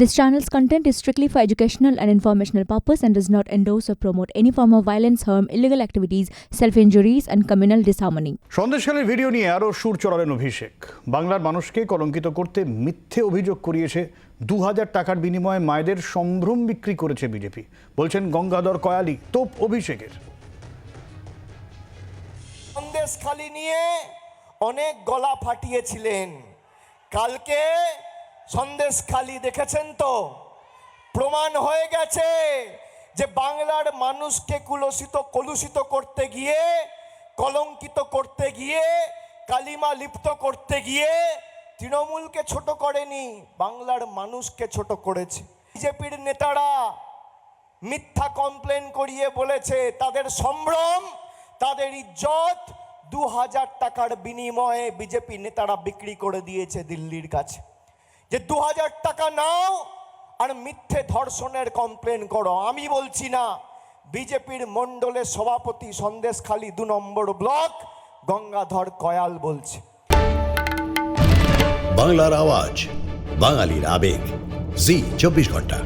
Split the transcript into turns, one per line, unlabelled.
This channel's content is strictly for educational and informational purpose and does not endorse or promote any form of violence, harm, illegal activities, self-injuries and communal disharmony.
সন্দেশখালীর video নিয়ে আরও সুর চড়ালেন অভিষেক বাংলার মানুষকে কলঙ্কিত করতে মিথ্যে অভিযোগ করিয়েছে দু হাজার টাকার বিনিময়ে মায়েদের সম্ভ্রম বিক্রি করেছে বিজেপি বলছেন গঙ্গাধর কয়ালি তোপ অভিষেকের
সন্দেশ খালি নিয়ে অনেক গলা ফাটিয়েছিলেন কালকে সন্দেশ খালি দেখেছেন তো? প্রমাণ হয়ে গেছে যে বাংলার মানুষকে কুলসিত, কলুষিত করতে গিয়ে, কলঙ্কিত করতে গিয়ে, কালিমা লিপ্ত করতে গিয়ে তৃণমূলকে ছোট করেনি, বাংলার মানুষকে ছোট করেছে। বিজেপির নেতারা মিথ্যা কমপ্লেন করিয়ে বলেছে, তাদের সম্ভ্রম, তাদের ইজ্জত দু হাজার টাকার বিনিময়ে বিজেপি নেতারা বিক্রি করে দিয়েছে দিল্লির কাছে। যে দু হাজার টাকা নাও আর মিথ্যে ধর্ষণের কমপ্লেন করো। আমি বলছি না, বিজেপির মণ্ডলের সভাপতি সন্দেশখালী দু নম্বর ব্লক গঙ্গাধর কয়াল বলছে।
বাংলার আওয়াজ, বাঙালির আবেগ। জি, চব্বিশ ঘণ্টা।